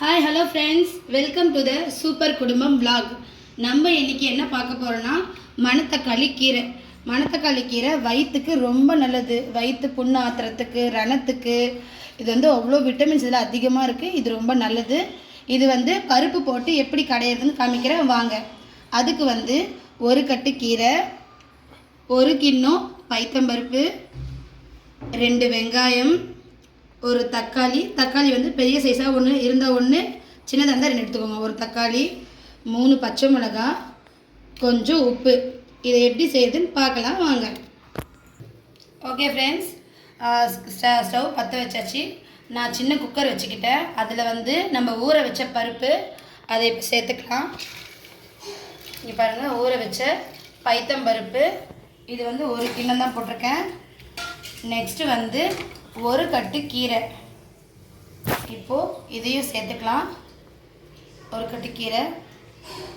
Hi hello friends welcome to the super குடும்பம் vlog. நம்ம இன்றைக்கி என்ன பார்க்க போகிறோன்னா மணத்தக்காளி கீரை. மணத்தக்காளி கீரை வயிற்றுக்கு ரொம்ப நல்லது. வயிற்று புண்ணு ஆத்துறதுக்கு ரணத்துக்கு. இது வந்து அவ்வளோ விட்டமின்ஸ் இதில் அதிகமாக இருக்குது இது ரொம்ப நல்லது. இது வந்து பருப்பு போட்டு எப்படி கடையிறதுன்னு காமிக்கிறேன். வாங்க. அதுக்கு வந்து ஒரு கட்டு கீரை ஒரு கிண்ணம் பைத்தம்பருப்பு ரெண்டு வெங்காயம் ஒரு தக்காளி. தக்காளி வந்து பெரிய சைஸாக ஒன்று இருந்தால் ஒன்று சின்னதாக இருந்தால் ரெண்டு எடுத்துக்கோங்க. ஒரு தக்காளி மூணு பச்சை மிளகாய் கொஞ்சம் உப்பு. இதை எப்படி செய்யுதுன்னு பார்க்கலாம் வாங்க. ஓகே ஃப்ரெண்ட்ஸ் ஸ்டவ் பற்ற வச்சாச்சு. நான் சின்ன குக்கர் வச்சுக்கிட்டேன். அதில் வந்து நம்ம ஊற வச்ச பருப்பு அதை இப்போ சேர்த்துக்கலாம். இங்கே பாருங்கள் ஊற வச்ச பைத்தம் பருப்பு. இது வந்து ஒரு கிண்ணம் தான் போட்டிருக்கேன். நெக்ஸ்ட்டு வந்து ஒரு கட்டு கீரை. இப்போது இதையும் சேர்த்துக்கலாம். ஒரு கட்டு கீரை.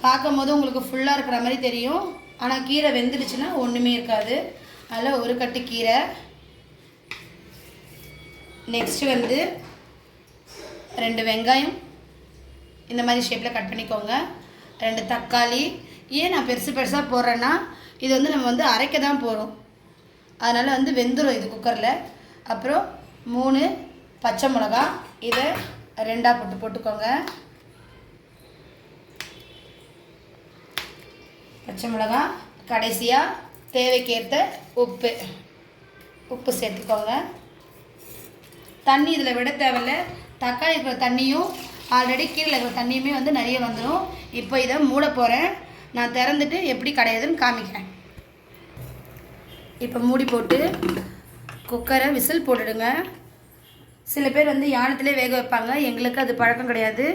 பார்க்கும் போது உங்களுக்கு ஃபுல்லாக இருக்கிற மாதிரி தெரியும். ஆனால் கீரை வெந்துடுச்சுன்னா ஒன்றுமே இருக்காது. அதில் ஒரு கட்டு கீரை. நெக்ஸ்ட்டு வந்து ரெண்டு வெங்காயம். இந்த மாதிரி ஷேப்பில் கட் பண்ணிக்கோங்க. ரெண்டு தக்காளி. ஏன் நான் பெருசு பெருசாக போடுறேன்னா இது வந்து நம்ம வந்து அரைக்க தான் போகிறோம் அதனால் வந்து வெந்துடும் இது குக்கரில் அப்புறம் மூணு பச்சை மிளகா. இதை ரெண்டாக போட்டு போட்டுக்கோங்க. பச்சை மிளகா கடைசியாக தேவைக்கேற்ற உப்பு. உப்பு சேர்த்துக்கோங்க. தண்ணி இதில் விட தேவையில்ல. தக்காளி இருக்கிற தண்ணியும் ஆல்ரெடி கீழே இருக்கிற தண்ணியுமே வந்து நிறைய வந்துடும் இப்போ இதை மூட போகிறேன் நான் திறந்துட்டு எப்படி கிடையாதுன்னு காமிக்கிறேன். இப்போ மூடி போட்டு குக்கரை விசில் போட்டுடுங்க. சில பேர் வந்து யானத்திலே வேக வைப்பாங்க. எங்களுக்கு அது பழக்கம் கிடையாது.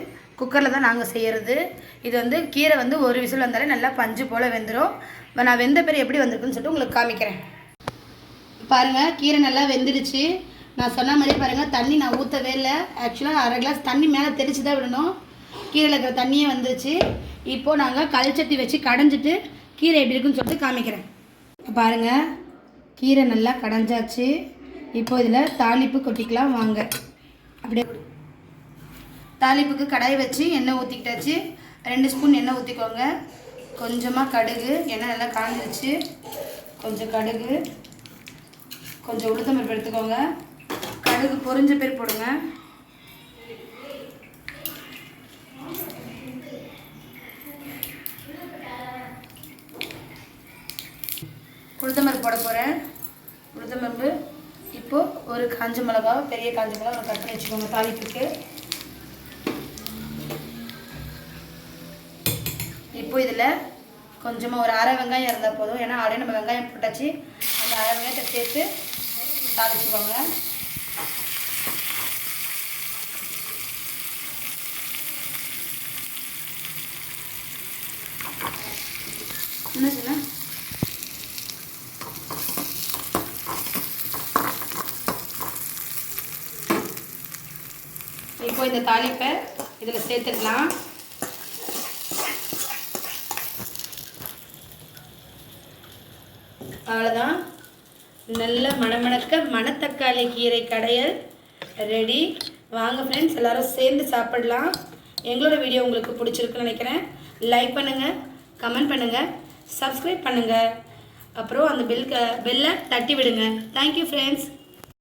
குக்கரில் தான் நாங்கள் செய்கிறது இது வந்து கீரை வந்து ஒரு விசில் வந்தாலே நல்லா பஞ்சு போல் வெந்துடும் நான் வெந்த பேர் எப்படி வந்திருக்குன்னு சொல்லிட்டு உங்களுக்கு காமிக்கிறேன். பாருங்கள் கீரை நல்லா வெந்துடுச்சு. நான் சொன்ன மாதிரி பாருங்கள் தண்ணி நான் ஊற்றவே இல்லை. ஆக்சுவலாக அரை கிளாஸ் தண்ணி மேலே தெளித்து தான் விடணும். கீரையில் இருக்கிற தண்ணியே வந்துருச்சு. இப்போது நாங்கள் கல்ச்சட்டி வச்சு கடைஞ்சிட்டு கீரை எப்படி இருக்குன்னு சொல்லிட்டு காமிக்கிறேன். பாருங்கள் கீரை நல்லா கடைஞ்சாச்சு. இப்போ இதில் தாளிப்பு கொட்டிக்கலாம் வாங்க. அப்படியே தாளிப்புக்கு கடாய் வச்சு எண்ணெய் ஊற்றிக்கிட்டாச்சு ரெண்டு ஸ்பூன் எண்ணெய் ஊற்றிக்கோங்க கொஞ்சமாக கடுகு எண்ணெய் நல்லா காஞ்சிருச்சு. கொஞ்சம் கடுகு கொஞ்சம் உளுத்தம்பருப்பு எடுத்துக்கோங்க. கடுகு பொறிஞ்ச பேர் போடுங்க. உளுத்தம்பருப்பு போட போகிறேன் உளுத்தம்பருப்பு. இப்போது ஒரு காஞ்ச மிளகா பெரிய காஞ்ச மிளகா ஒரு கட் பண்ணி வச்சுக்கோங்க தாளிப்புக்கு. இப்போ இதில் கொஞ்சமாக ஒரு அரை வெங்காயம் இருந்தால் போதும். ஏன்னா ஆல்ரெடி நம்ம வெங்காயம் போட்டாச்சு. அந்த அரை வெங்காயத்தை சேர்த்து தாளிச்சுக்கோங்க. என்ன சொன்ன? இப்போ இந்த தாளிப்பை இதில் சேர்த்துக்கலாம் அவ்வளோதான் நல்ல மணமணக்க மணத்தக்காளி கீரை கடையல் ரெடி. வாங்க ஃப்ரெண்ட்ஸ் எல்லோரும் சேர்ந்து சாப்பிடலாம். எங்களோட வீடியோ உங்களுக்கு பிடிச்சிருக்குன்னு நினைக்கிறேன். லைக் பண்ணுங்கள் கமெண்ட் பண்ணுங்கள் சப்ஸ்கிரைப் பண்ணுங்கள் அப்புறம் அந்த பெல் பெல்லை தட்டி விடுங்க. Thank you friends